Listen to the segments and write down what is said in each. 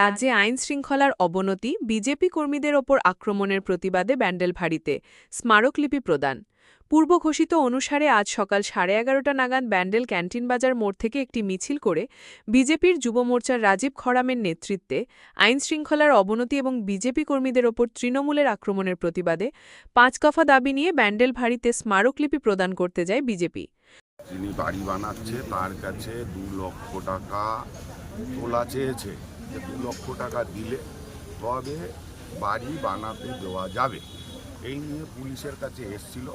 রাজ্যে আইন শৃঙ্খলার অবনতি বিজেপি কর্মীদের ওপর আক্রমণের প্রতিবাদে ব্যান্ডেল ভাড়িতে স্মারকলিপি প্রদান। পূর্ব ঘোষিত অনুসারে আজ সকাল সাড়ে এগারোটা নাগাদ ব্যান্ডেল ক্যান্টিন বাজার মোড় থেকে একটি মিছিল করে বিজেপির যুব মোর্চার রাজীব খড়ামের নেতৃত্বে আইন শৃঙ্খলার অবনতি এবং বিজেপি কর্মীদের ওপর তৃণমূলের আক্রমণের প্রতিবাদে পাঁচ দফা দাবি নিয়ে ব্যান্ডেল ভাড়িতে স্মারকলিপি প্রদান করতে যায় বিজেপি। যিনি বাড়ি বানাচ্ছে, তার কাছে দু লক্ষ টাকা তোলা চেয়েছে। যে দু লক্ষ টাকা দিলে তবে বাড়ি বানাতে দেওয়া যাবে। এই নিয়ে পুলিশের কাছে এসছিল।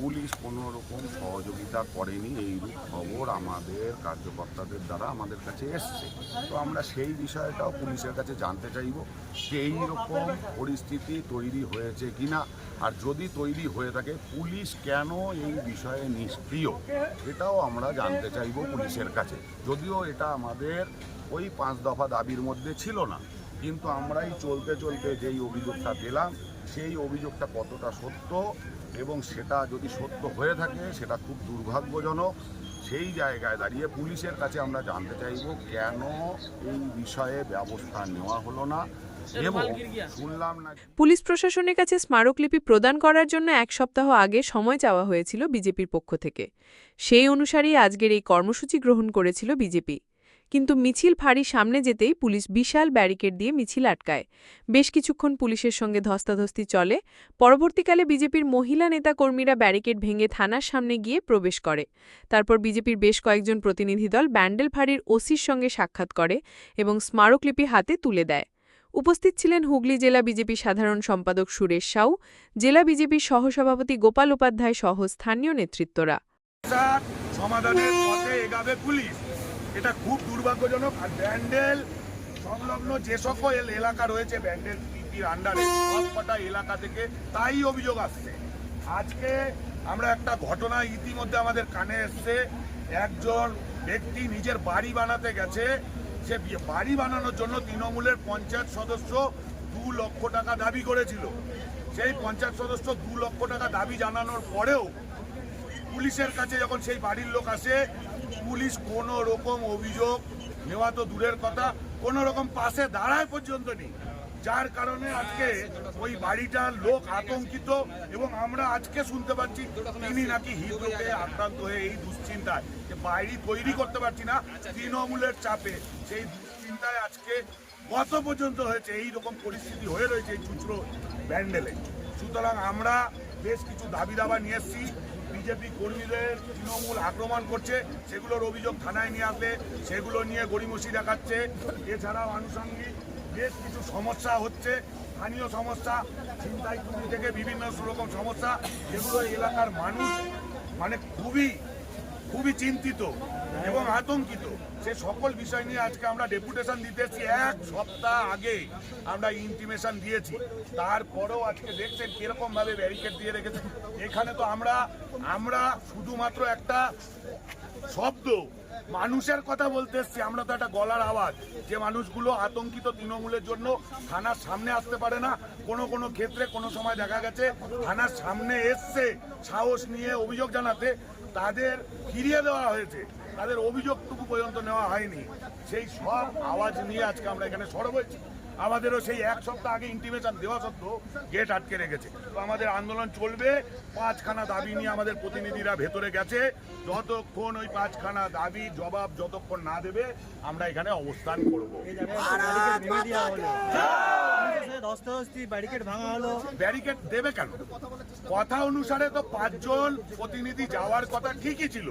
পুলিশ কোনো রকম সহযোগিতা করেনি। এইরূপ খবর আমাদের কার্যকর্তাদের দ্বারা আমাদের কাছে এসছে। তো আমরা সেই বিষয়টাও পুলিশের কাছে জানতে চাইব যে এই রকম পরিস্থিতি তৈরি হয়েছে কিনা? আর যদি তৈরি হয়ে থাকে, পুলিশ কেন এই বিষয়ে নিষ্ক্রিয়? এটাও আমরা জানতে চাইব পুলিশের কাছে। যদিও এটা আমাদের ওই পাঁচ দফা দাবির মধ্যে ছিল না। কিন্তু আমরাই চলতে চলতে যেই অভিযোগটা পেলাম, সেই অভিযোগটা কতটা সত্য এবং সেটা যদি সত্য হয়ে থাকে, সেটা খুব দুর্ভাগ্যজনক। সেই জায়গায় দাঁড়িয়ে পুলিশের কাছে আমরা জানতে চাইব, কেন এই বিষয়ে ব্যবস্থা নেওয়া হলো না? পুলিশ প্রশাসনের কাছে স্মারকলিপি প্রদান করার জন্য এক সপ্তাহ আগে সময় চাওয়া হয়েছিল বিজেপির পক্ষ থেকে। সেই অনুসারেই আজকের এই কর্মসূচি গ্রহণ করেছিল বিজেপি। কিন্তু মিছিল ফাঁড়ি সামনে যেতেই পুলিশ বিশাল ব্যারিকেড দিয়ে মিছিল আটকায়। বেশ কিছুক্ষণ পুলিশের সঙ্গে ধস্তাধস্তি চলে। পরবর্তীকালে বিজেপির মহিলা নেতাকর্মীরা ব্যারিকেড ভেঙে থানার সামনে গিয়ে প্রবেশ করে। তারপর বিজেপির বেশ কয়েকজন প্রতিনিধি দল ব্যান্ডেল ফাঁড়ির ওসির সঙ্গে সাক্ষাৎ করে এবং স্মারকলিপি হাতে তুলে দেয়। উপস্থিত ছিলেন হুগলি জেলা বিজেপি সাধারণ সম্পাদক সুরেশ সাউ, জেলা বিজেপির সহসভাপতি গোপাল উপাধ্যায় সহ স্থানীয় নেতৃত্বরা। এটা খুব দুর্ভাগ্যজনক আর ব্যান্ডেল সংলগ্ন যে সকল এলাকা রয়েছে ব্যান্ডেল পিপির আন্ডারে সবকটা এলাকা থেকে তাই অভিযোগ আসছে। আজকে আমরা একটা ঘটনা ইতিমধ্যে আমাদের কানে এসছে। একজন ব্যক্তি নিজের বাড়ি বানাতে গেছে। সে বাড়ি বানানোর জন্য তৃণমূলের পঞ্চায়েত সদস্য দু লক্ষ টাকা দাবি করেছিল। সেই পঞ্চায়েত সদস্য দু লক্ষ টাকা দাবি জানানোর পরেও পুলিশের কাছে যখন সেই বাড়ির লোক আসে, পুলিশ কোনো রকম অভিযোগ নেওয়া তো দূরের কথা, কোনো রকম পাশে দাঁড়ায় পর্যন্ত নেই। যার কারণে আজকে ওই বাড়িটার লোক আতঙ্কিত এবং আমরা আজকে শুনতে পাচ্ছি তিনি নাকি হৃদরোগে আক্রান্ত হয়ে এই দুশ্চিন্তায় যে বাড়ি তৈরি করতে পারছি না, তৃণমূলের চাপে। সেই দুশ্চিন্তায় আজকে কত পর্যন্ত হয়েছে, এই রকম পরিস্থিতি হয়ে রয়েছে এই চুচড়ো ব্যান্ডেলে। সুতরাং আমরা বেশ কিছু দাবি দাবা নিয়ে এসেছি। বিজেপি কর্মীদের তৃণমূল আক্রমণ করছে, সেগুলোর অভিযোগ থানায় নিয়ে আসলে সেগুলো নিয়ে গড়িমসি দেখাচ্ছে। এছাড়াও আনুষঙ্গিক বেশ কিছু সমস্যা হচ্ছে, স্থানীয় সমস্যা চিন্তায় থেকে বিভিন্ন রকম সমস্যা, যেগুলো এলাকার মানুষ মানে খুবই খুবই চিন্তিত এবং আতঙ্কিত। সে সকল বিষয় নিয়ে আজকে আমরা ডেপুটেশন দিতে এসেছি। এক সপ্তাহ আগে আমরা ইন্টিমেশন দিয়েছি। তারপরেও আজকে দেখছেন কীরকম ভাবে ব্যারিকেড দিয়ে রেখেছে। এখানে তো আমরা আমরা শুধুমাত্র একটা শব্দ মানুষের কথা বলতে এসছি, আমরা তো একটা গলার আওয়াজ। যে মানুষগুলো আতঙ্কিত তৃণমূলের জন্য থানার সামনে আসতে পারে না, কোনো কোনো ক্ষেত্রে কোনো সময় দেখা গেছে থানার সামনে এসছে, সাহস নিয়ে অভিযোগ জানাতে, তাদের ফিরিয়ে দেওয়া হয়েছে। তাদের অভিযোগটুকু পর্যন্ত নেওয়া হয়নি। সেই সব আওয়াজ নিয়ে আজকে আমরা এখানে সরব হয়েছি। আমাদেরও সেই এক সপ্তাহ আগে ইন্টিমেশন দেওয়া সত্ত্বেও গেট আটকে রেখেছে। তো আমাদের আন্দোলন চলবে, পাঁচখানা দাবি নিয়ে আমাদের প্রতিনিধিরা ভেতরে গেছে। যতক্ষণ ওই পাঁচখানা দাবি জবাব যতক্ষণ না দেবে আমরা এখানে অবস্থান করব। ধস্তাধস্তি ব্যারিকেড ভাঙা হলো। ব্যারিকেড দেবে কেন? কথা অনুসারে তো পাঁচজন প্রতিনিধি যাওয়ার কথা ঠিকই ছিল।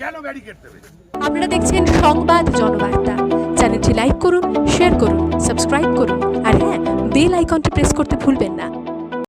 কেন ব্যারিকেড দেবে? আপনারা দেখছেন সংবাদ জনবার্তা। চ্যানেলটি লাইক করুন শেয়ার করুন সাবস্ক্রাইব করুন। আর হ্যাঁ বেল আইকনটি প্রেস করতে ভুলবেন না।